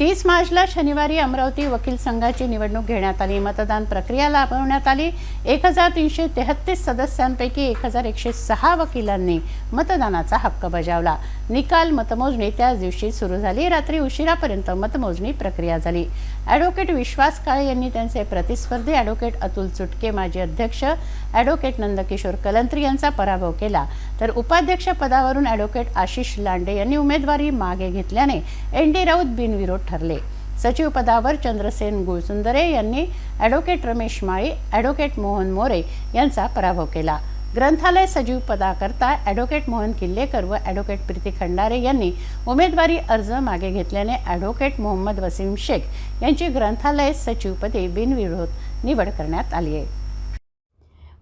तीस मार्चला शनिवारी अमरावती वकील संघाची निवडणूक घेण्यात आली. मतदान प्रक्रिया लाभवण्यात आली. एक हजार तीनशे तेहत्तीस सदस्यांपैकी एक हजार एकशे सहा वकिलांनी मतदानाचा हक्क बजावला. निकाल मतमोजणी त्याच दिवशी सुरू झाली. रात्री उशिरापर्यंत मतमोजणी प्रक्रिया झाली. ॲडव्होकेट विश्वास काळे यांनी त्यांचे प्रतिस्पर्धी ॲडव्होकेट अतुल चुटके माजी अध्यक्ष ॲडव्होकेट नंदकिशोर कलंत्री यांचा पराभव केला. तर उपाध्यक्ष पदावरून ॲडव्होकेट आशिष लांडे यांनी उमेदवारी मागे घेतल्याने एन डी राऊत बिनविरोध ठरले. सचिव पदावर चंद्रसेन गुळसुंदरे यांनी ॲडव्होकेट रमेश माळी ॲडव्होकेट मोहन मोरे यांचा पराभव केला. ग्रंथालय सचिव पदाकरता ॲडव्होकेट मोहन किल्लेकर व ॲडव्होकेट प्रीती खंडारे यांनी उमेदवारी अर्ज मागे घेतल्याने ॲडव्होकेट मोहम्मद वसीम शेख यांची ग्रंथालय सचिवपदी बिनविरोध निवड करण्यात आली आहे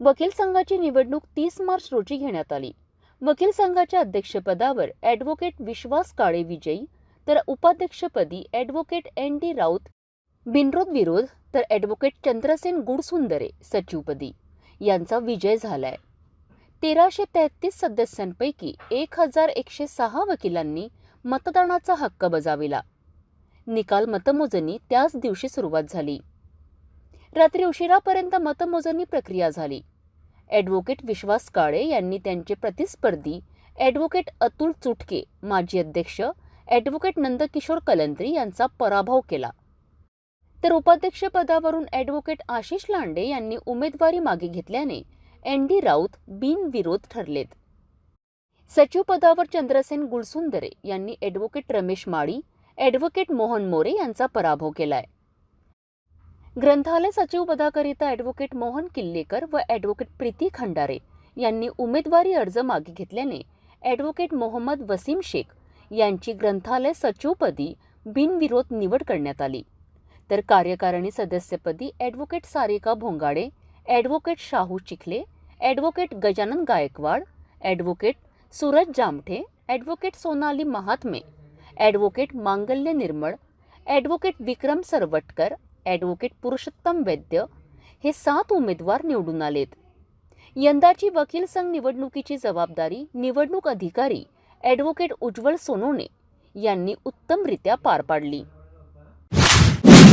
वकील संघाची निवडणूक तीस मार्च रोजी घेण्यात आली. वकील संघाच्या अध्यक्षपदावर ॲडव्होकेट विश्वास काळे विजयी तर उपाध्यक्षपदी ॲडव्होकेट एन डी राऊत बिनरोध विरोध तर ॲडव्होकेट चंद्रसेन गुडसुंदरे सचिवपदी. यांचा विजय झालाय. तेराशे तेहतीस सदस्यांपैकी एक हजार एकशे सहा वकिलांनी मतदानाचा हक्क बजाविला. निकाल मतमोजणी त्याच दिवशी सुरुवात झाली. रात्री उशिरापर्यंत मतमोजणी प्रक्रिया झाली. ॲडव्होकेट विश्वास काळे यांनी त्यांचे प्रतिस्पर्धी ॲडव्होकेट अतुल चुटके माजी अध्यक्ष ॲडव्होकेट नंदकिशोर कलंत्री यांचा पराभव केला. तर उपाध्यक्षपदावरून ॲडव्होकेट आशिष लांडे यांनी उमेदवारी मागे घेतल्याने एन डी राऊत बिनविरोध ठरलेत. सचिवपदावर चंद्रसेन गुळसुंदरे यांनी ॲडव्होकेट रमेश माळी ॲडव्होकेट मोहन मोरे यांचा पराभव केलाय. ग्रंथालय सचिव पदाकरिता ॲडव्होकेट मोहन किल्लेकर व ॲडव्होकेट प्रीती खंडारे यांनी उमेदवारी अर्ज मागे घेतल्याने ॲडव्होकेट मोहम्मद वसीम शेख यांची ग्रंथालय सचिवपदी बिनविरोध निवड करण्यात आली. तर कार्यकारिणी सदस्यपदी advocate Sarika Bhongade advocate Shahu Chikhale advocate Gajanan Gaikwad advocate Suraj Jamthe advocate Sonali Mahatme advocate Mangalya Nirmal advocate Vikram Sarvatkar advocate Purushottam Vaidya हे सात उमेदवार निवडून आलेत. यंदाची वकील संघ निवडणुकीची जबाबदारी निवडणूक अधिकारी ॲडव्होकेट उज्ज्वल सोनोने यांनी उत्तमरित्या पार पाडली.